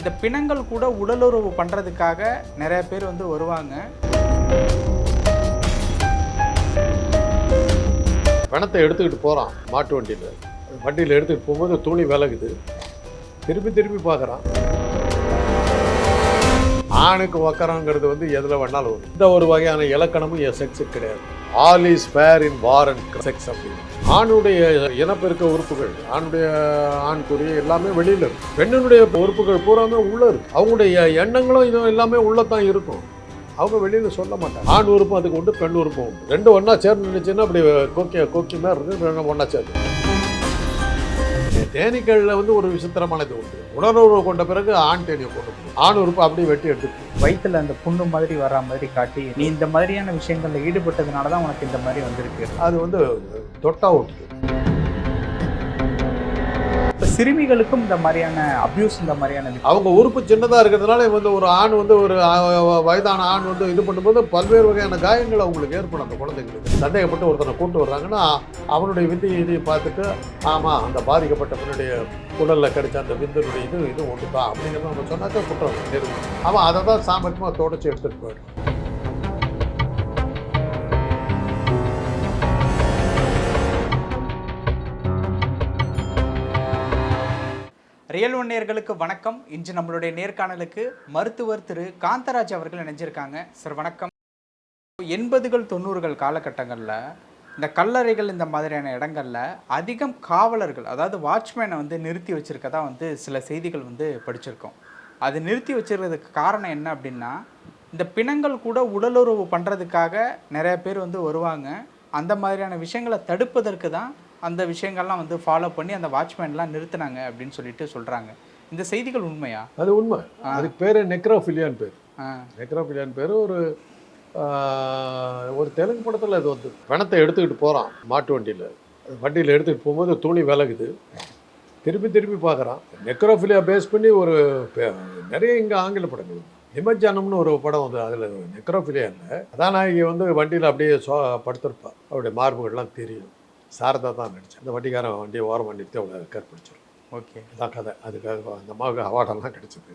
இந்த பிணங்கள் கூட உடலுறவு பண்ணுறதுக்காக நிறைய பேர் வந்து வருவாங்க. பணத்தை எடுத்துக்கிட்டு போகிறான் மாட்டு வண்டியில். வண்டியில் எடுத்துகிட்டு போகும்போது துணி விலகுது. திருப்பி திருப்பி பார்க்குறான் ஆணுக்கு வக்கரங்கிறது வந்து எதில் வேணாலும் வரும். இந்த ஒரு வகையான இலக்கணமும் என் செக்ஸுக்கு கிடையாது. All is fair in war and sex அப்படின்னு ஆணுடைய இனப்பெருக்க உறுப்புகள் ஆணுடைய ஆண் குறி எல்லாமே வெளியில் இருக்கு. பெண்ணினுடைய உறுப்புகள் பூராமே உள்ளே இருக்கு. அவங்களுடைய எண்ணங்களும் இதுவும் எல்லாமே உள்ளத்தான் இருக்கும். அவங்க வெளியில் சொல்ல மாட்டாங்க. ஆண் உறுப்பும் அதுக்கு உண்டு பெண் உறுப்பும் உண்டு. ரெண்டும் ஒன்றா சேர்ந்து நினைச்சுன்னா அப்படி கோக்கி கோக்கி மாதிரி இருக்கு ரெண்டும் ஒன்றா சேர்ந்து. தேனீக்களில் வந்து ஒரு விசித்திரமானது உண்டு. உணர்வு கொண்ட பிறகு ஆண் தேனியை கொண்டு போகும். ஆண் உறுப்பு அப்படியே வெட்டி எடுத்துக்கும். வயிற்றுல அந்த புண்ணு மாதிரி வர்ற மாதிரி காட்டி நீ இந்த மாதிரியான விஷயங்கள்ல ஈடுபட்டதுனால தான் உனக்கு இந்த மாதிரி வந்திருக்கு. அது வந்து தொட்டா ஓட்டுது இப்போ சிறுமிகளுக்கும் இந்த மாதிரியான அப்யூஸ் இந்த மாதிரியான அவங்க உறுப்பு சின்னதாக இருக்கிறதுனால வந்து ஒரு ஆண் வந்து ஒரு வயதான ஆண் வந்து இது பண்ணும்போது பல்வேறு வகையான காயங்கள் அவங்களுக்கு ஏற்படும் அந்த குழந்தைங்களுக்கு. சந்தேகப்பட்டு ஒருத்தனை கூட்டு வர்றாங்கன்னா அவனுடைய விந்தையை இதையும் பார்த்துட்டு ஆமாம் அந்த பாதிக்கப்பட்ட பின்னுடைய உடலில் கிடைச்ச அந்த விந்தனுடைய இது இது ஒன்று தான் அப்படிங்கிறத நம்ம சொன்னாக்க குற்றம். நிறுவனம் அவன் அதை தான் சாமர்த்தியமாக தொடச்சி எடுத்துகிட்டு போயிடும். ரியல் ஒன் நேர்களுக்கு வணக்கம். இன்று நம்மளுடைய நேர்காணலுக்கு மருத்துவர் திரு. காந்தராஜ் அவர்கள் இணைஞ்சிருக்காங்க. சார் வணக்கம். எண்பதுகள் தொண்ணூறுகள் காலகட்டங்களில் இந்த கல்லறைகள் இந்த மாதிரியான இடங்களில் அதிகம் காவலர்கள் அதாவது வாட்ச்மேனை வந்து நிறுத்தி வச்சுருக்கதா வந்து சில செய்திகள் வந்து படிச்சிருக்கோம். அது நிறுத்தி வச்சிருக்கிறதுக்கு காரணம் என்ன அப்படின்னா இந்த பிணங்கள் கூட உடலுறவு பண்ணுறதுக்காக நிறைய பேர் வந்து வருவாங்க. அந்த மாதிரியான விஷயங்களை தடுப்பதற்கு தான் அந்த விஷயங்கள்லாம் வந்து ஃபாலோ பண்ணி அந்த வாட்ச்மேன்லாம் நிறுத்தினாங்க அப்படின்னு சொல்லிட்டு சொல்கிறாங்க இந்த செய்திகள் உண்மையா? அது உண்மை. அதுக்கு பேர் நெக்ரோஃபிலியான் பேர். நெக்ரோஃபிலியான் பேர் ஒரு ஒரு தெலுங்கு படத்தில் அது வந்து பணத்தை எடுத்துக்கிட்டு போகிறான் மாட்டு வண்டியில். வண்டியில் எடுத்துக்கிட்டு போகும்போது துணி விலகுது. திருப்பி திருப்பி பார்க்குறான். நெக்ரோஃபிலியா பேஸ் பண்ணி ஒரு நிறைய இங்கே ஆங்கில படங்கள் நிமஜானம்னு ஒரு படம் வந்து அதில் நெக்ரோஃபிலியா இல்லை. கதாநாயகி வந்து வண்டியில் அப்படியே சோ படுத்திருப்பா. அவருடைய மார்புகள்லாம் தெரியும். சாரதா தான் நடிச்சேன் அந்த வண்டிக்காரன் வண்டியை ஓரம் நிறுத்தி அவளை கற்பிடிச்சிடும் ஓகே. இதான் கதை. அதுக்காக அந்த அம்மாவுக்கு அவார்டெல்லாம் கிடைச்சது.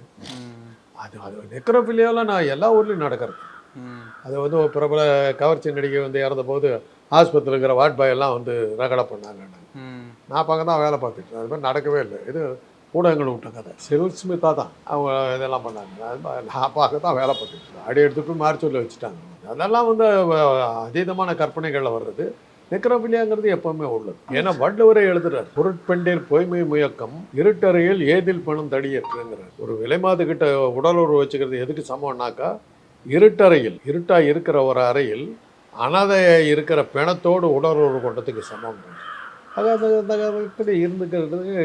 அது அது நெக்ரோஃபிலியாவில் நான் எல்லா ஊர்லேயும் நடக்கிறது. அது வந்து ஒரு பிரபல கவர்ச்சி நடிகை வந்து இறந்தபோது ஆஸ்பத்திரியில் இருக்கிற வார்ட் பாய் எல்லாம் வந்து ரகடை பண்ணாங்க. நான் அப்போ தான் வேலை பார்த்துட்டு அது மாதிரி நடக்கவே இல்லை. இது ஊடகங்கள் விட்ட கதை. சிவில் ஸ்மிதா தான் அவங்க இதெல்லாம் பண்ணாங்க. நான் பார்க்க தான் வேலை பார்த்துட்டு அடி எடுத்துட்டு மார்ச்சூரில் வச்சுட்டாங்க. அதெல்லாம் வந்து அதீதமான கற்பனைகளில் வர்றது. நெக்ரோபிலியாங்கிறது எப்பவுமே உள்ளது. ஏன்னா வள்ளுவரே எழுதுறார் பொருட்பெண்டில் பொய்மை முயக்கம் இருட்டறையில் ஏதில் பணம் தடியற்றுங்கிறார் ஒரு விலைமாது கிட்ட உடலுறவு வச்சுக்கிறது எதுக்கு சமம்னாக்கா இருட்டறையில் இருட்டா இருக்கிற ஒரு அறையில் அனாதையாக இருக்கிற பிணத்தோடு உடலுறவு கொண்டதுக்கு சமம். அது அந்த அந்த காலத்தில் இருந்துக்கிறதுக்கு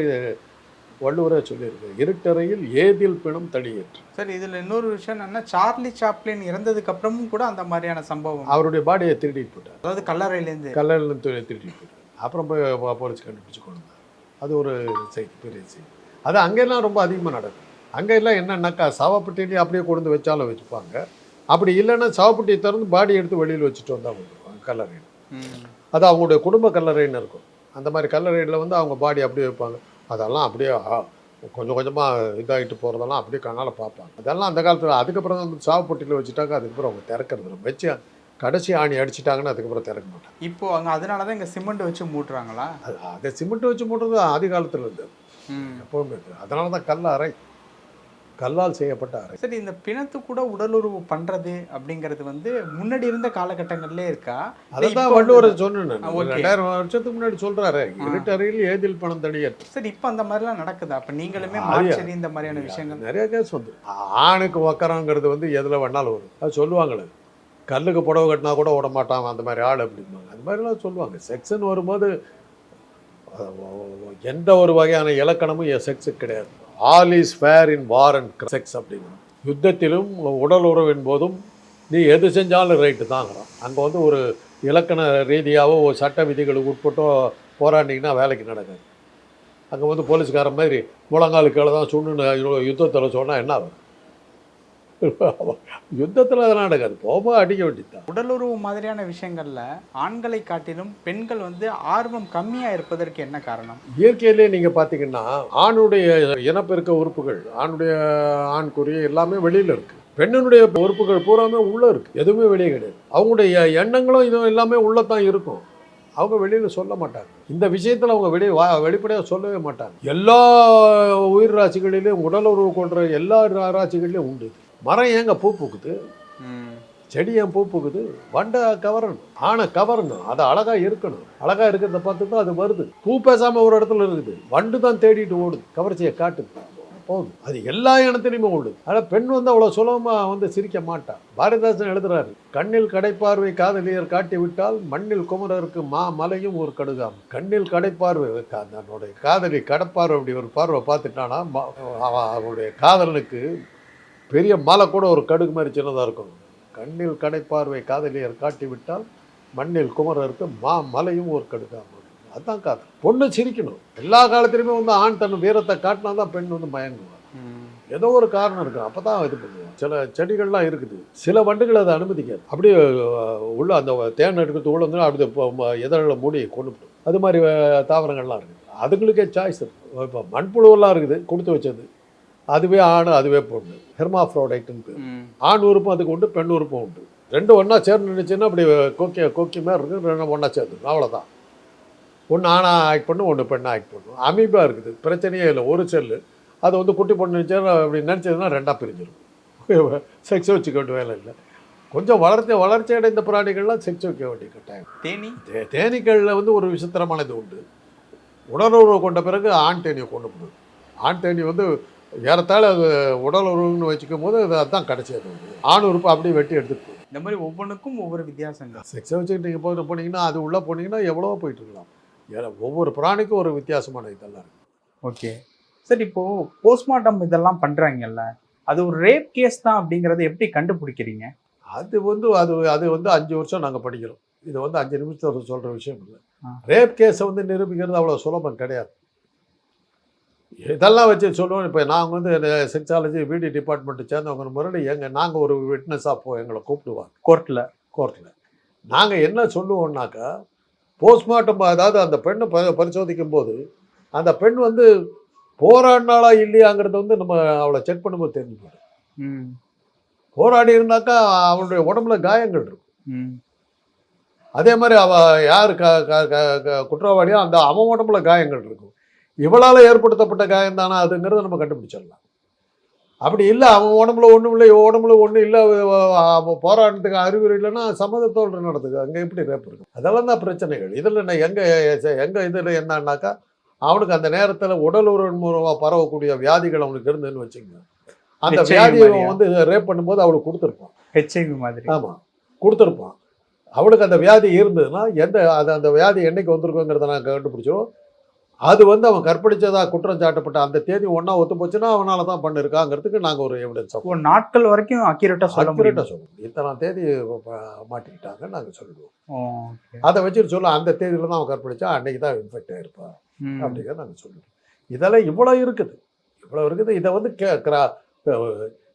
வள்ளுவரே சொல்லியிருக்கு. இருட்டறையில் ஏதில் பிணம் தடியற்று சார் இதில் இன்னொரு விஷயம் என்னன்னா சார்லி சாப்ளின் இறந்ததுக்கு அப்புறமும் கூட அந்த மாதிரியான சம்பவம். அவருடைய பாடியை திருடிட்டு போட்டார். அதாவது கல்லறையிலேருந்து. கல்லறையில் திருடிட்டு போட்டார். அப்புறம் போய் போலீஸ் கண்டுபிடிச்சு கொண்டு அது ஒரு செய்தி பெரிய செய்தி அது அங்கெல்லாம் ரொம்ப அதிகமாக நடக்கும். அங்கே எல்லாம் என்னன்னாக்கா சாவப்பட்டியிலேயே அப்படியே கொண்டு வச்சாலும் வச்சுப்பாங்க. அப்படி இல்லைன்னா சாவப்பட்டியை திறந்து பாடி எடுத்து வெளியில் வச்சுட்டு வந்தால் வந்துடுவாங்க கல்லறையில். அது அவங்களுடைய குடும்ப கல்லறைன்னு இருக்கும். அந்த மாதிரி கல்லறையில் வந்து அவங்க பாடி அப்படியே வைப்பாங்க. அதெல்லாம் அப்படியே கொஞ்சம் கொஞ்சமாக இதாகிட்டு போகிறதெல்லாம் அப்படியே கண்ணால் பார்ப்பாங்க அதெல்லாம் அந்த காலத்தில் அதுக்கப்புறம் தான் சாவப்பட்டியில் வச்சுட்டாங்க அதுக்கப்புறம் அவங்க திறக்கிறது வச்சு கடைசி ஆணி அடிச்சிட்டாங்கன்னா அதுக்கப்புறம் திறக்க மாட்டாங்க. இப்போ அங்கே அதனால தான் இங்கே சிமெண்ட் வச்சு மூட்டுறாங்களா? அது சிமெண்ட் வச்சு போடுறது ஆதி காலத்தில் இருந்தது ம். எப்பவுமே. இருக்கு. அதனால தான் கல் அறை கல்லால் செய்யப்பட்ட அறை சரி இந்த பிணத்து கூட உடலுறவு பண்றது அப்படிங்கிறது வந்து முன்னாடி இருந்த காலகட்டங்கள்லே இருக்கா? இல்ல அதை தான் இப்போ வள்ளுவர் சொன்னேன். ரெண்டாயிரம் வருஷத்துக்கு முன்னாடி சொல்றாரு. இருட்டறையில் ஏதில் பணம் தடியற்று சரி இப்போ அந்த மாதிரிலாம் நடக்குதா? அப்ப நீங்களுமே மார்ச்சரி இந்த மாதிரியான விஷயங்கள். நிறைய கேஸ் வந்து. ஆணுக்கு உக்கரங்கிறது வந்து எதில் வேணாலும் வரும். அது சொல்லுவாங்களே. கல்லுக்கு புடவை கட்டினா கூட விட மாட்டான் அந்த மாதிரி ஆள் அப்படிம்பாங்க. அந்த மாதிரிலாம் சொல்லுவாங்க. செக்ஸ்ன்னு வரும்போது எந்த ஒரு வகையான இலக்கணமும் என் செக்ஸுக்கு கிடையாது. All is fair in war and sex அப்படிங்கிறோம். யுத்தத்திலும் உடல் உறவின் போதும் நீ எது செஞ்சாலும் ரைட்டு தாங்கிறான். அங்கே வந்து ஒரு இலக்கண ரீதியாகவோ ஒரு சட்ட விதிகளுக்கு உட்பட்டோ போராண்டிங்கன்னா வேலைக்கு நடக்காது. அங்கே வந்து போலீஸ்காரன் மாதிரி முழங்காலுக்கு தான் சுண்ணுன்னு யுத்தத்தில் சொன்னால் என்ன ஆகும் யுத்தத்தில் அதெல்லாம் நடக்காது போகும்போது அடிக்க வேண்டியதுதான். உடலுறவு மாதிரியான விஷயங்கள்ல ஆண்களை காட்டிலும் பெண்கள் வந்து ஆர்வம் கம்மியா இருப்பதற்கு என்ன காரணம்? இயற்கையிலே நீங்கள் பார்த்தீங்கன்னா ஆணுடைய இனப்பெருக்க உறுப்புகள் ஆணுடைய ஆண் குறி எல்லாமே வெளியில் இருக்குது பெண்ணினுடைய உறுப்புகள் பூராமே உள்ளே இருக்குது எதுவுமே வெளியே கிடையாது. அவங்களுடைய எண்ணங்களும் இதுவும் எல்லாமே உள்ளே தான் இருக்கும். அவங்க வெளியில் சொல்ல மாட்டாங்க. இந்த விஷயத்தில் அவங்க வெளியே வா வெளிப்படையாக சொல்லவே மாட்டாங்க. எல்லா உயிர் ராசிகளிலும் உடலுறவு கொண்ட எல்லா ரா- ராசிகளிலும் உண்டு. மரம் ஏங்க பூ பூக்குது? செடி ஏன் பூ பூக்குது? வண்டை கவரணும். ஆனை கவரணும். அது அழகா இருக்கணும். அழகா இருக்கிறத பார்த்து தான் அது வருது. பூ பேசாம ஒரு இடத்துல இருக்குது. வண்டு தான் தேடிட்டு ஓடுது. கவர்ச்சியை காட்டுது. போகுது. அது எல்லா இனத்திலையுமே ஓடுது. ஆனால் பெண் வந்து அவ்வளோ சுலபமா வந்து சிரிக்க மாட்டா. பாரதிதாசன் எழுதுறாரு கண்ணில் கடைப்பார்வை காதலியர் காட்டி விட்டால் மண்ணில் குமரருக்கு மா மலையும் ஒரு கடுகாம். கண்ணில் கடைப்பார்வை தன்னுடைய காதலி கடப்பார்வை அப்படி ஒரு பார்வை பார்த்துட்டானா ம- அவ- அவனுடைய காதலனுக்கு பெரிய மலை கூட ஒரு கடுகு மாதிரி சின்னதாக இருக்கும். கண்ணில் கடைப்பார்வை காதலியர் காட்டிவிட்டால் மண்ணில் குமரருக்கு மா மலையும் ஒரு கடுகாம அதான் காதல். பொண்ணு சிரிக்கணும். எல்லா காலத்திலுமே வந்து ஆண் தன் வீரத்தை காட்டினா தான் பெண் வந்து மயங்குவான் ஏதோ ஒரு காரணம் இருக்கு. அப்போ தான் இது பண்ணுவோம் சில செடிகள்லாம் இருக்குது. சில வண்டுகள் அதை அனுமதிக்காது. அப்படியே உள்ள அந்த தேன் எடுக்கிறது உள்ள வந்து அப்படி இதழில் மூடி கொண்டு அது மாதிரி தாவரங்கள்லாம் இருக்குது. அதுங்களுக்கே சாய்ஸ் இப்போ மண்புழுவெல்லாம் இருக்குது. கொடுத்து வச்சது. அதுவே ஆண் அதுவே பொண்ணு. ஹெர்மாஃப்ரோடைட்டுன்னு பேர். ஆண் உறுப்பும் அதுக்கு உண்டு பெண் உறுப்பும் உண்டு. ரெண்டும் ஒன்றா சேர்ந்து நின்றுச்சுன்னா அப்படி கொக்கி கொக்கி மாதிரி இருக்கு ரெண்டும் ஒன்றா சேர்ந்து. அவ்வளோதான் ஒன்று ஆணா ஆக்ட் பண்ணும் ஒன்று பெண்ணாக ஆக்ட் பண்ணும். அமீபா இருக்குது. பிரச்சனையே இல்லை. ஒரு செல்லு. அது வந்து குட்டி பொண்ணு நினச்சா அப்படி நினச்சதுன்னா ரெண்டாக பிரிஞ்சிடும் செக்ஸ் வச்சுக்க வேண்டிய வேலை இல்லை. கொஞ்சம் வளர்ச்சி வளர்ச்சி அடைந்த பிராணிகள்லாம் செக்ஸ் வைக்க வேண்டிய கட்டாயம். தேனி? தே தேனீக்களில் வந்து ஒரு விசித்திரமானது உண்டு. உடலுறவு கொண்ட பிறகு ஆண் தேனியை கொண்டு போகுது ஆண் தேனி வந்து ஏறத்தாழ அது உடலுறவுன்னு வச்சுக்கும் போது அது அதுதான் கடைசி அது. வந்து ஆண் உறுப்பு அப்படியே வெட்டி எடுத்துட்டு போகுது இந்த மாதிரி ஒவ்வொன்றுக்கும் ஒவ்வொரு வித்தியாசங்கள். செக்ஸை வச்சுக்கிட்டு நீங்கள் போய் போனீங்கன்னா அது உள்ளே போனீங்கன்னா எவ்வளவோ போயிட்டு இருக்கலாம். ஏன்னா ஒவ்வொரு பிராணிக்கும் ஒரு வித்தியாசமான இதெல்லாம் ஓகே. சரி இப்போ போஸ்ட்மார்ட்டம் இதெல்லாம் பண்றாங்கல்ல அது ஒரு ரேப் கேஸ் தான் அப்படிங்கறத எப்படி கண்டுபிடிக்கிறீங்க? அது வந்து அது அது வந்து அஞ்சு வருஷம் நாங்கள் படிக்கிறோம். இது வந்து அஞ்சு நிமிஷத்தில் சொல்கிற விஷயம் இல்லை. ரேப் கேஸை வந்து நிரூபிக்கிறது அவ்வளோ சுலபம் கிடையாது. இதெல்லாம் வச்சு சொல்லுவோம். இப்போ நாங்கள் வந்து செக்ஸாலஜி பிடி டிபார்ட்மெண்ட்டு சேர்ந்தவங்க முன்னாடி எங்கள் நாங்கள் ஒரு விட்னஸாக போ எங்களை கூப்பிடுவாங்க. கோர்ட்ல கோர்ட்டில் நாங்கள் என்ன சொல்லுவோம்னாக்கா போஸ்ட்மார்ட்டம் அதாவது அந்த பெண்ணை ப பரிசோதிக்கும் போது அந்த பெண் வந்து போராடினாளா இல்லையாங்கிறத வந்து நம்ம அவளை செக் பண்ணும்போது தெரிஞ்சு போயிடும் போராடி இருந்தாக்கா அவளுடைய உடம்புல காயங்கள் இருக்கும். அதே மாதிரி அவ யார் க- குற்றவாளியோ அந்த அவன் உடம்புல காயங்கள் இருக்கும். இவளால் ஏற்படுத்தப்பட்ட காயம் தானே அதுங்கிறத நம்ம கண்டுபிடிச்சிடலாம். அப்படி இல்லை அவன் உடம்புல ஒன்றும் இல்லை உடம்புல ஒன்றும் இல்லை போராட்டத்துக்கு அறிகுறி இல்லைன்னா சம்மதத்தோடு நடத்துக்கு அங்கே எப்படி ரேப் இருக்கும் அதெல்லாம் தான் பிரச்சனைகள். இதில் நான் எங்கே எங்கே இதில் என்னன்னாக்கா அவனுக்கு அந்த நேரத்தில் உடல் உறவு மூலமாக பரவக்கூடிய வியாதிகள் அவனுக்கு இருந்ததுன்னு வச்சுக்கோங்க. அந்த வியாதியை? வந்து ரேப் பண்ணும்போது அவளுக்கு கொடுத்துருப்பான். ஹெச்ஐவி மாதிரி. ஆமாம் கொடுத்துருப்பான். அவளுக்கு அந்த வியாதி இருந்ததுன்னா எந்த அது அந்த வியாதி என்னைக்கு வந்திருக்குங்கிறத நான் கண்டுபிடிச்சோம் அது வந்து அவன் கற்பழிச்சதா குற்றம் சாட்டப்பட்ட அந்த தேதி ஒன்றா ஒத்து போச்சுன்னா அவனால தான் பண்ணிருக்காங்கிறதுக்கு நாங்கள் ஒரு எவிடன்ஸ் ஒரு நாட்கள் வரைக்கும் அக்யூரேட்டா சொல்ல முடியும்? அக்யூரேட்டாக சொல்லுவோம். இத்தனை தேதி மாட்டிக்கிட்டாங்க நாங்கள் சொல்லிடுவோம் ஓகே. அதை வச்சுட்டு சொல்ல அந்த தேதியில தான் அவன் கற்பழிச்சா அன்னைக்கு தான் இன்ஃபெக்ட் ஆயிருப்பா. ம். அப்படிங்கிறத நாங்கள் சொல்லுவோம். இதெல்லாம் இவ்வளோ இருக்குது. இவ்வளோ இருக்குது. இதை வந்து கே கிரா-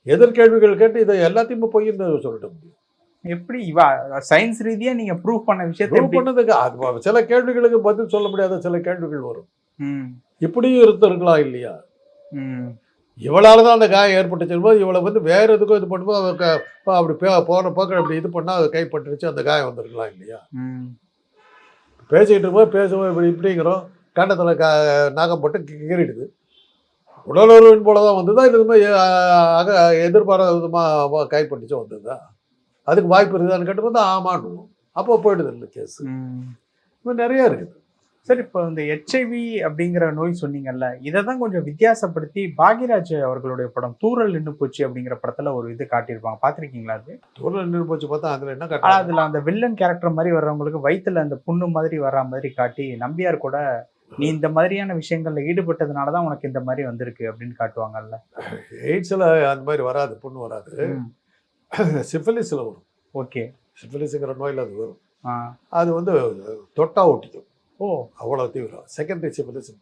எதிர்கேள்விகள் கேட்டு இதை எல்லாத்தையுமே பொய்ன்னு சொல்லிட்டு முடியும். எப்படி? இவ சயின்ஸ் ரீதியா நீங்க ப்ரூவ் பண்ண விஷயத்தை ப்ரூவ் பண்ணதுக்கு அது சில கேள்விகளுக்கு பதில் சொல்ல முடியாத சில கேள்விகள் வரும். இப்படியும் இருந்திருக்கலாம் இல்லையா? இவளால தான் அந்த காயம் ஏற்பட்டுச்சு. போது இவளை வந்து வேற எதுக்கும் இது பண்ணும்போது அவ அப்படி பே- போன போக்க அப்படி இது பண்ணா அது கைப்பட்டுருச்சு அந்த காயம் வந்திருக்கலாம் இல்லையா? பேசிக்கிட்டு இருக்கும்போது பேசும்போது இப்படி இப்படிங்கிறோம். கண்டத்தில் க நாகம் போட்டு கீறிடுது. உடலுறவின் போல தான் வந்ததா இது மாதிரி அக எதிர்பாராத விதமாக கைப்பட்டுச்சு வந்ததா? அதுக்கு வாய்ப்பு இருக்குதான்னு கேட்டும்போது ஆமான்னுவோம். அப்போ போயிடுது இல்லை கேஸ் இன்னும் நிறைய இருக்குது. சரி இப்போ இந்த ஹெச்ஐவி அப்படிங்கிற நோய் சொன்னீங்கல்ல இதை தான் கொஞ்சம் வித்தியாசப்படுத்தி பாக்யராஜ் அவர்களுடைய படம் தூரல் நின்று போச்சு அப்படிங்கிற படத்துல ஒரு இது காட்டியிருப்பாங்க. பார்த்திருக்கீங்களா அது? தூரம் நின்று போச்சு பார்த்தா அதில் என்ன கட்டலாம் அதுல அந்த வில்லன் கேரக்டர் மாதிரி வர்றவங்களுக்கு வயித்துல அந்த புண்ணு மாதிரி வர்ற மாதிரி காட்டி நம்பியார் கூட நீ இந்த மாதிரியான விஷயங்கள்ல ஈடுபட்டதுனால தான் உனக்கு இந்த மாதிரி வந்திருக்கு அப்படின்னு காட்டுவாங்கல்ல. எய்ட்ஸில் அந்த மாதிரி வராது புண்ணு வராது. சிஃபிலிஸில் வரும். ஓகே. சிஃபிலிஸுங்கிற நோயில் அது வரும். அது வந்து தொட்டா ஒட்டிக்கும். ஓ. அவ்வளோ தீவிரம். செகண்டரி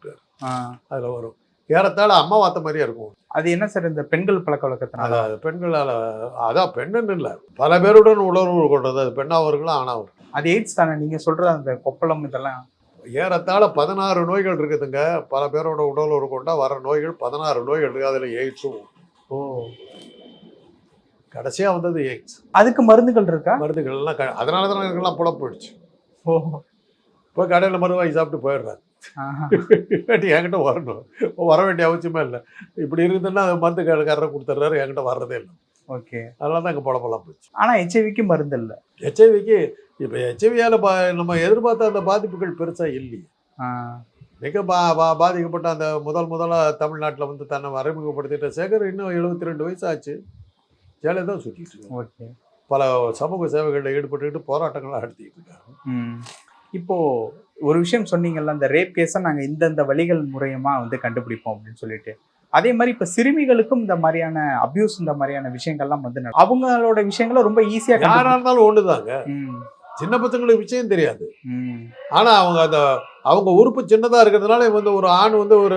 பேர் ஆ. அதில் வரும். ஏறத்தாழ அம்மா வாத்த மாதிரியே இருக்கும். அது என்ன சார் இந்த பெண்கள் பழக்க வழக்கத்தினால? அதாவது பெண்களால் அதான் பெண்ணுன்னு இல்லை. பல பேருடன் உணர்வு கொண்டது. அது பெண்ணாகவும் இருக்கலாம் இருக்கலாம். அது எய்ட்ஸ் தானே? நீங்க சொல்ற அந்த கொப்பளம் இதெல்லாம். ஏறத்தாழ பதினாறு நோய்கள் இருக்குதுங்க. பல பேரோட உடல் உறவு கொண்டா வர நோய்கள் பதினாறு நோய்கள் இருக்குது அதில் எய்ட்ஸும். ஓ. கடைசியா வந்தது எய்ட்ஸ். அதுக்கு மருந்துகள் இருக்கா? மருந்துகள் எல்லாம் க- அதனால தான் எனக்கெல்லாம் புலம் போயிடுச்சு ஓ. இப்போ கடையில் மருந்து வாங்கி சாப்பிட்டு போயிடுறாங்க ஆஹா. இல்லாட்டி என்கிட்ட வரணும். வர வேண்டிய அவசியமே இல்லை. இப்படி இருக்குதுன்னா அது மருந்து கடைக்காரரை கொடுத்துட்றாரு என்கிட்ட வர்றதே இல்லை. ஓகே. அதனால தான் எங்கள் புலப்பெல்லாம் போச்சு. ஆனா ஹெச்ஐவிக்கு மருந்து இல்ல. ஹெச்ஐவிக்கு இப்போ ஹெச்ஐவியால் பா நம்ம எதிர்பார்த்த அந்த பாதிப்புகள் பெருசாக இல்லையே. மிக பா பா பாதிக்கப்பட்ட அந்த முதல் முதலாக தமிழ்நாட்டில் வந்து தன்னை அறிமுகப்படுத்திட்ட சேகர் இன்னும் எழுபத்தி ரெண்டு வயசு ஆச்சு ஜெயலலிதா தான் சுற்றிட்டு ஓகே. பல சமூக சேவைகளில் ஈடுபட்டுக்கிட்டு போராட்டங்கள்லாம் நடத்திட்டு இருக்காங்க. இப்போ ஒரு விஷயம் சொன்னீங்கல்ல அந்த ரேப் கேஸை நாங்க இந்தந்த வழிகள் மூலியமா வந்து கண்டுபிடிப்போம் அப்படின்னு சொல்லிட்டு. அதே மாதிரி இப்ப சிறுமிகளுக்கும் இந்த மாதிரியான அபியூஸ் இந்த மாதிரியான விஷயங்கள்லாம் வந்து அவங்களோட விஷயங்களை ரொம்ப ஈஸியா யாரா இருந்தாலும் ஒண்ணுதாங்க. ம். சின்ன பசங்களுக்கு விஷயம் தெரியாது. ஆனா அவங்க அந்த அவங்க உறுப்பு சின்னதா இருக்கிறதுனால வந்து ஒரு ஆண் வந்து ஒரு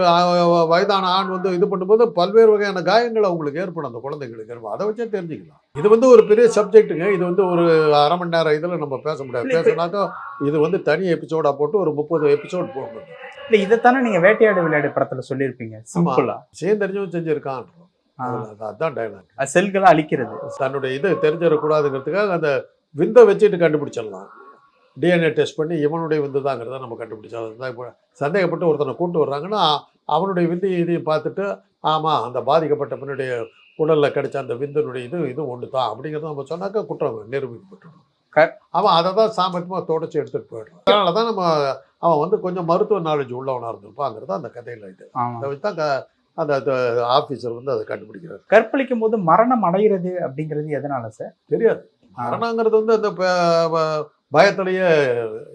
வயதான ஆண் வந்து இது பண்ணும்போது பல்வேறு வகையான காயங்கள் அவங்களுக்கு ஏற்படும். அந்த குழந்தைங்களுக்கு ஏற்படும் அதை வச்சே தெரிஞ்சுக்கலாம். இது வந்து ஒரு பெரிய சப்ஜெக்ட்டுங்க இது வந்து ஒரு அரை மணி நேரம் இதுல நம்ம பேச முடியாது. பேசினாக்கா இது வந்து தனி எபிசோடா போட்டு ஒரு முப்பது எபிசோட் போடணும். இல்ல இதைத்தானே நீங்க வேட்டையாடு விளையாடு படத்துல சொல்லியிருப்பீங்க. சிம்பிளா விஷயம் தெரிஞ்சவன் செஞ்சிருக்கான். அதான் டைலாக் செல்களை அழிக்கிறது. தன்னுடைய இது தெரிஞ்சிடக்கூடாதுங்கிறதுக்காக அந்த விந்தை வச்சுட்டு கண்டுபிடிச்சிடலாம். டிஎன்ஏ டெஸ்ட் பண்ணி இவனுடைய விந்து தாங்கிறத நம்ம கண்டுபிடிச்சாலும் இப்போ சந்தேகப்பட்டு ஒருத்தனை கூட்டு வர்றாங்கன்னா அவனுடைய விந்து இதையும் பார்த்துட்டு ஆமாம் அந்த பாதிக்கப்பட்ட பின்னுடைய உடலில் கிடைச்ச அந்த விந்தனுடைய இது இது ஒன்று தான் அப்படிங்கிறத நம்ம சொன்னாக்கா குற்றம் நிரூபிக்கப்பட்டுடும் அவன் அதை தான் சாமர்த்தியமாக தொடச்சி எடுத்துகிட்டு போயிடுறான். அதனால தான் நம்ம அவன் வந்து கொஞ்சம் மருத்துவ நாலேஜ் உள்ளவனாக இருந்திருப்பாங்கிறது அந்த கதையில் இது. அதை வச்சு தான் அந்த ஆஃபீஸர் வந்து அதை கண்டுபிடிக்கிறார். கற்பழிக்கும் போது மரணம் அடைகிறது அப்படிங்கிறது எதனால சார்? தெரியாது. மரணங்கிறது வந்து அந்த பயத்திலேயே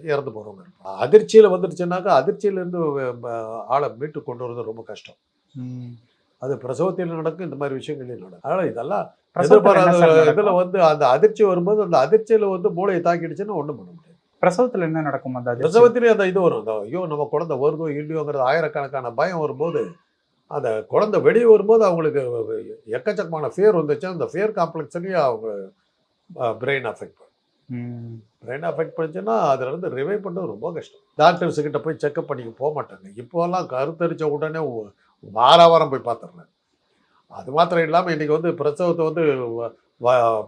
இறந்து இருப்பாங்க. அதிர்ச்சியில வந்துருச்சுன்னாக்கா அதிர்ச்சியில இருந்து வ- வ- ஆளை மீட்டு கொண்டு வரது ரொம்ப கஷ்டம். அது பிரசவத்தில் நடக்கும் இந்த மாதிரி விஷயங்களையும் நடக்கும். அதனால இதெல்லாம் எதிர்பாராத இதுல? வந்து அந்த அதிர்ச்சி வரும்போது அந்த அதிர்ச்சியில வந்து மூளையை தாக்கிடுச்சுன்னா ஒண்ணும் பண்ண முடியாது. பிரசவத்துல என்ன நடக்கும் அந்த? பிரசவத்திலே அந்த இது வரும். அந்த ஐயோ நம்ம குழந்தை வருதோ இல்லையோங்கிறது ஆயிரக்கணக்கான பயம் வரும்போது அந்த குழந்தை வெளியே வரும்போது அவங்களுக்கு எக்கச்சக்கமான ஃபியர் வந்துச்சு. அந்த ஃபியர் காம்ப்ளெக்ஸ்லயே அவங்க பிரெயின் அஃபெக்ட் ம். பிரெயின் அஃபெக்ட் பண்ணுச்சுன்னா அதுல இருந்து ரிவைவ் பண்ணுறது ரொம்ப கஷ்டம். டாக்டர்ஸ் கிட்ட போய் செக்அப் பண்ணிக்க போக மாட்டாங்க. இப்போல்லாம் கருத்தரிச்ச உடனே வார வாரம் போய் பார்த்துடுறேன் அது மாத்திரம் இல்லாமல் இன்னைக்கு வந்து பிரசவத்தை வந்து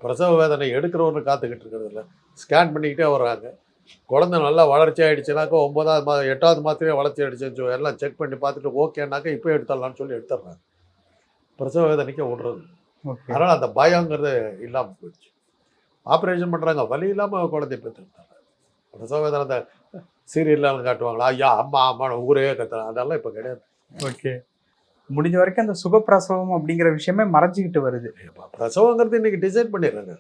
பிரசவ வேதனை எடுக்கிறவங்க காத்துக்கிட்டு இருக்கிறது இல்லை ஸ்கேன் பண்ணிக்கிட்டே வர்றாங்க. குழந்தை நல்லா வளர்ச்சி ஆயிடுச்சுனாக்கா ஒன்பதாவது மா எட்டாவது மாதத்துலேயே வளர்ச்சி சொல்லி எல்லாம் செக் பண்ணி பார்த்துட்டு ஓகேனாக்கா இப்போ எடுத்துடலாம்னு சொல்லி எடுத்துடுறாங்க. பிரசவ வேதனைக்கு விடுறது. அதனால் அந்த பயங்கிறது இல்லாமல் போயிடுச்சு. ஆப்ரேஷன் பண்ணுறாங்க வலி இல்லாமல் குழந்தை பெற்றுட்டாங்க பிரசவ வேதனை அந்த சீரியல்லாம் காட்டுவாங்களா? ஐயா அம்மா அம்மா ஊரே கத்துறாங்க. அதெல்லாம் இப்போ கிடையாது. ஓகே. முடிஞ்ச வரைக்கும் அந்த சுகப்பிரசவம் அப்படிங்கிற விஷயமே மறைஞ்சிக்கிட்டு வருது. பிரசவங்கிறது இன்னைக்கு டிசைட் பண்ணிடுறாங்க.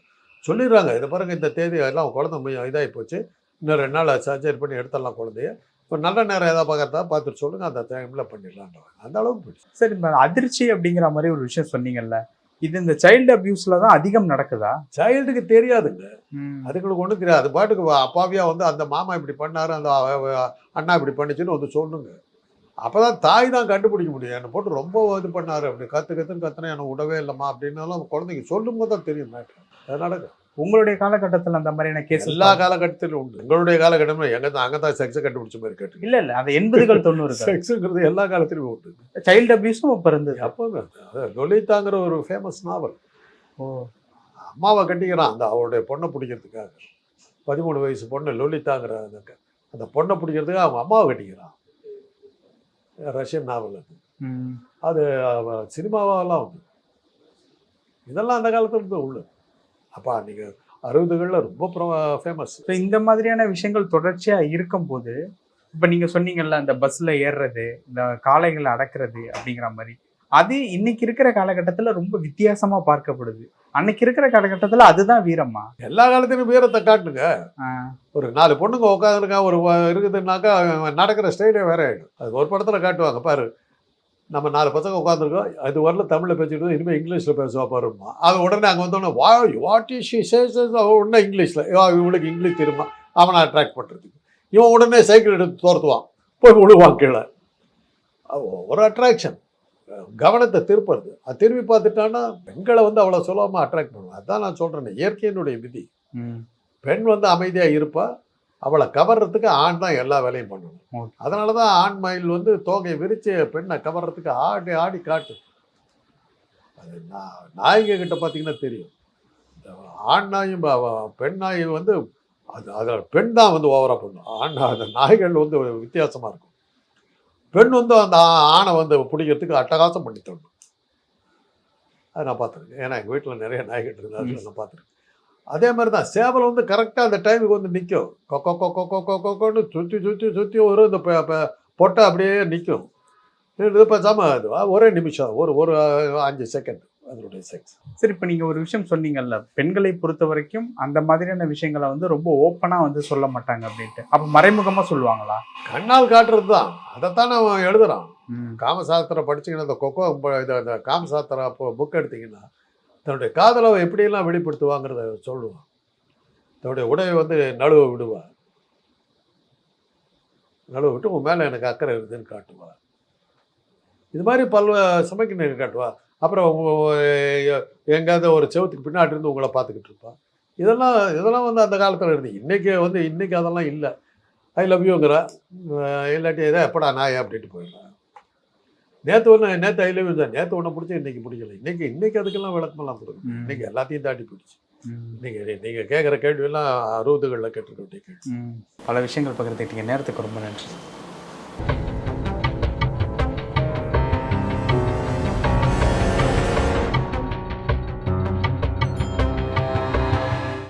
சொல்லிடுறாங்க. இது பாருங்க இந்த தேதி எல்லாம் குழந்தை மு- இதாகி போச்சு. இன்னும் ரெண்டு நாள் சர்ஜரி பண்ணி எடுத்துடலாம் குழந்தைய. இப்போ நல்ல நேரம் ஏதாவது பார்க்கறதா பார்த்துட்டு சொல்லுங்க. அந்த டைமில் பண்ணிடலான்றாங்க அந்த அளவுக்கு போயிடுச்சு. சரி அதிர்ச்சி அப்படிங்கிற மாதிரி ஒரு விஷயம் சொன்னீங்கல்ல. இது இந்த சைல்டு அபியூஸ்ல தான் அதிகம் நடக்குதா? சைல்டுக்கு தெரியாதுங்க. அதுங்களுக்கு ஒன்றும் தெரியாது. அது பாட்டுக்கு அப்பாவியா வந்து அந்த மாமா இப்படி பண்ணாரு அந்த அண்ணா இப்படி பண்ணுச்சுன்னு வந்து சொல்லுங்க. அப்பதான் தாய் தான் கண்டுபிடிக்க முடியும். என்னை போட்டு ரொம்ப இது பண்ணாரு. அப்படி கத்து கத்துன்னு கத்துனா எனக்கு விடவே இல்லைம்மா அப்படின்னாலும் அந்த குழந்தைக்கு சொல்லும் போது தான் தெரியும். மேட்ரு. அது நடக்கும். உங்களுடைய காலகட்டத்துல அந்த மாதிரியான கேஸ் எல்லா காலகட்டத்திலும் உண்டு. எங்களுடைய காலகட்டமும் எங்க தான் அங்கே தான் செக்ஸை கண்டுபிடிச்ச மாதிரி கேட்டு இல்ல இல்ல. அந்த எண்பதுகள் தொண்ணூறுகள். செக்ஸுங்கிறது எல்லா காலத்திலும் உண்டு. சைல்டு அபியூஸும் இப்ப இருந்தது. அப்போ லொலிதாங்கிற ஒரு ஃபேமஸ் நாவல் ஓ. அம்மாவை கட்டிக்கிறான். அந்த அவருடைய பொண்ணை பிடிக்கிறதுக்காக. பதிமூணு வயசு பொண்ணு லொலிதாங்கிற அந்த அந்த பொண்ணை பிடிக்கிறதுக்கு அவங்க அம்மாவை கட்டிக்கிறான். ரஷ்யன் நாவல் அது. அது சினிமாவெல்லாம் உண்டு. இதெல்லாம் அந்த காலத்துல இருந்து உள்ள அப்போ நீங்கள் அறுபதுகளில் ரொம்ப ஃபேமஸ் So, இந்த மாதிரியான விஷயங்கள் தொடர்ச்சியா இருக்கும்போது இப்ப நீங்க சொன்னீங்கல்ல அந்த பஸ்ல ஏறுறது இந்த காளைகளை அடக்குறது அப்படிங்கிற மாதிரி. அது இன்னைக்கு இருக்கிற காலகட்டத்துல ரொம்ப வித்தியாசமா பார்க்கப்படுது. அன்னைக்கு இருக்கிற காலகட்டத்துல அதுதான் வீரமா எல்லா காலத்திலும் வீரத்தை காட்டுங்க. ஒரு நாலு பொண்ணுங்க உட்காந்துருக்கா ஒரு இருக்குதுன்னாக்கா நடக்கிற ஸ்டைலே வேற ஆயிடும். அது ஒரு படத்தில் காட்டுவாங்க பாரு. நம்ம நாலு பசங்க உட்காந்துருக்கோம் அது வரல தமிழில் பேசிட்டு இனிமேல் இங்கிலீஷில் பேசுவா பாருமா அது உடனே அங்கே வந்தோடனே வா வாட் இஸ் ஷி சேஸ் உடனே இங்கிலீஷில். இவளுக்கு இங்கிலீஷ் தெரியுமா? அவனை அட்ராக்ட் பண்ணுறதுக்கு இவன் உடனே சைக்கிள் எடுத்து துரத்துவான். போய் விழுவான் கீழே. ஒரு அட்ராக்ஷன் கவனத்தை திருப்புறது. அது திரும்பி பார்த்துட்டான்னா பெண்களை வந்து அவ்வளோ சுலபமாக அட்ராக்ட் பண்ணுவோம் அதான் நான் சொல்கிறேன் இயற்கையினுடைய விதி. பெண் வந்து அமைதியாக இருப்பா அவளை கவர்றதுக்கு ஆண் தான் எல்லா வேலையும் பண்ணணும். அதனால தான் ஆண் மயில் வந்து தோகையை விரித்து பெண்ணை கவர்றதுக்கு ஆடி ஆடி காட்டு. அது நா- நாய்ங்க கிட்ட பார்த்தீங்கன்னா தெரியும். ஆண் நாயும் பெண் நாய் வந்து அது அதில் பெண் தான் வந்து ஓவராக பண்ணும் ஆண் அந்த நாய்கள் வந்து வித்தியாசமாக இருக்கும். பெண் வந்து அந்த ஆணை வந்து பிடிக்கிறதுக்கு அட்டகாசம் பண்ணி தரணும். அது நான் பார்த்துருக்கேன் ஏன்னா எங்கள் வீட்டில் நிறைய நாய்கள் இருந்தால் அதில் நான் பார்த்துருக்கேன் அதே மாதிரி தான் சேவல் வந்து கரெக்டாக அந்த டைமுக்கு வந்து நிற்கும் கொக்கோ கொக்கோ கொக்கோ கொக்கோன்னு சுற்றி சுற்றி சுற்றி ஒரு இந்த பொட்டை அப்படியே நிற்கும் இது பேசாமல் அது ஒரே நிமிஷம் ஒரு ஒரு அஞ்சு செகண்ட் அதனுடைய செக்ஸ் சரி இப்போ நீங்கள் ஒரு விஷயம் சொன்னீங்கல்ல பெண்களை பொறுத்த வரைக்கும் அந்த மாதிரியான விஷயங்களை வந்து ரொம்ப ஓப்பனாக வந்து சொல்ல மாட்டாங்க அப்படின்ட்டு. அப்போ மறைமுகமாக சொல்லுவாங்களா? கண்ணால் காட்டுறது தான் அதைத்தான் அவன் எழுதுறான் காமசாஸ்திரம் படிச்சீங்கன்னா இந்த கொக்கோ அந்த காமசாஸ்திரம் புக் எடுத்தீங்கன்னா தன்னுடைய காதலை எப்படியெல்லாம் வெளிப்படுத்துவாங்கிறத சொல்லுவான். தன்னுடைய உடையை வந்து நழுவ விடுவா நழுவ விட்டு உன் மேலே எனக்கு அக்கறை இருக்குதுன்னு காட்டுவா இது மாதிரி பல்வ சமைக்க காட்டுவா அப்புறம் எங்கேயாவது ஒரு செவத்துக்கு பின்னாடி இருந்து உங்களை பார்த்துக்கிட்டு இருப்பான் இதெல்லாம் இதெல்லாம் வந்து அந்த காலத்தில் இருந்து. இன்றைக்கி வந்து இன்றைக்கி அதெல்லாம் இல்லை. ஐ லவ் யூங்கிற இல்லாட்டி எதை எப்படா நாயே? அப்படின்ட்டு போயிடலாம். நேற்று ஒன்று நேற்று ஐ லவ் தான். நேற்று ஒன்று பிடிச்சி இன்னைக்கு பிடிக்கல. இன்னைக்கு இன்னைக்கு அதுக்கெல்லாம் விளக்கமெல்லாம் கொடுக்கும். இன்னைக்கு எல்லாத்தையும் தாண்டி போயிடுச்சு. நீங்கள் நீங்கள் கேட்குற கேள்வியெல்லாம் அறுபதுகளில் கேட்டிருக்க வேண்டிய கேள்வி பல விஷயங்கள் பகிர்ந்துக்கிட்டீங்க. நேரத்துக்கு ரொம்ப நன்றி.